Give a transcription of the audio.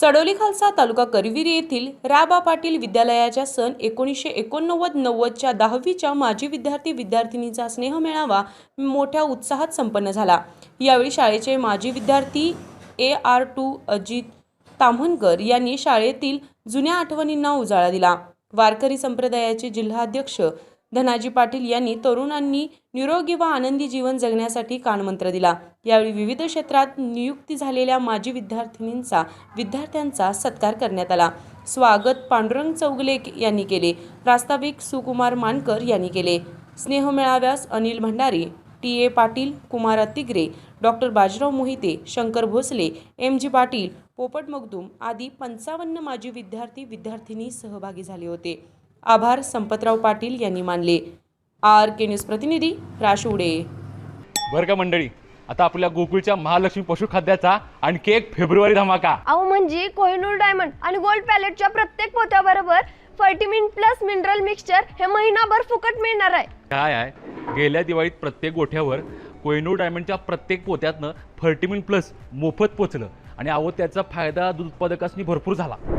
सडोली खालसा तालुका करवीर येथील राबा पाटील विद्यालयाच्या सन एकोणीसशे एकोणनव्वद नव्वदच्या दहावीच्या माजी विद्यार्थी विद्यार्थिनीचा स्नेहमेळावा मोठ्या उत्साहात संपन्न झाला. यावेळी शाळेचे माजी विद्यार्थी ए आर टू अजित ताम्हणकर यांनी शाळेतील जुन्या आठवणींना उजाळा दिला. वारकरी संप्रदायाचे जिल्हाध्यक्ष धनाजी पाटील यांनी तरुणांनी निरोगी व आनंदी जीवन जगण्यासाठी कानमंत्र दिला. यावेळी विविध क्षेत्रात नियुक्ती झालेल्या माजी विद्यार्थिनींचा विद्यार्थ्यांचा सत्कार करण्यात आला. स्वागत पांडुरंग चौगले यांनी केले. प्रास्ताविक सुकुमार मानकर यांनी केले. स्नेह मेळाव्यास Anil Bhandari T. A. Patil Kumar Tigare doctor Bajirao Mohite Shankar Bhosale M. G. Patil Popat Magdum आदी पंचावन्न माजी विद्यार्थी विद्यार्थिनी सहभागी झाले होते. आभार संपतराव पाटील यांनी मानले. आर के न्यूज प्रतिनिधी राशुडे बरं का मंडळी? आता आपल्या गोकुळच्या महालक्ष्मी पशुखाद्याचा आणखी एक फेब्रुवारी धमाका. अहो म्हणजे कोहिनूर डायमंड आणि गोल्ड पॅलेटच्या प्रत्येक पोत्याबरोबर फर्टिमिन प्लस मिनरल मिक्सचर हे महिनाभर फुकट मिळणार आहे. काय आहे गेल्या दिवाळीत प्रत्येक गोठ्यावर कोहिनूर डायमंडच्या प्रत्येक पोत्यातनं फर्टिमिन प्लस मोफत पोचलं आणि अहो त्याचा फायदा दूध उत्पादकांनी भरपूर झाला.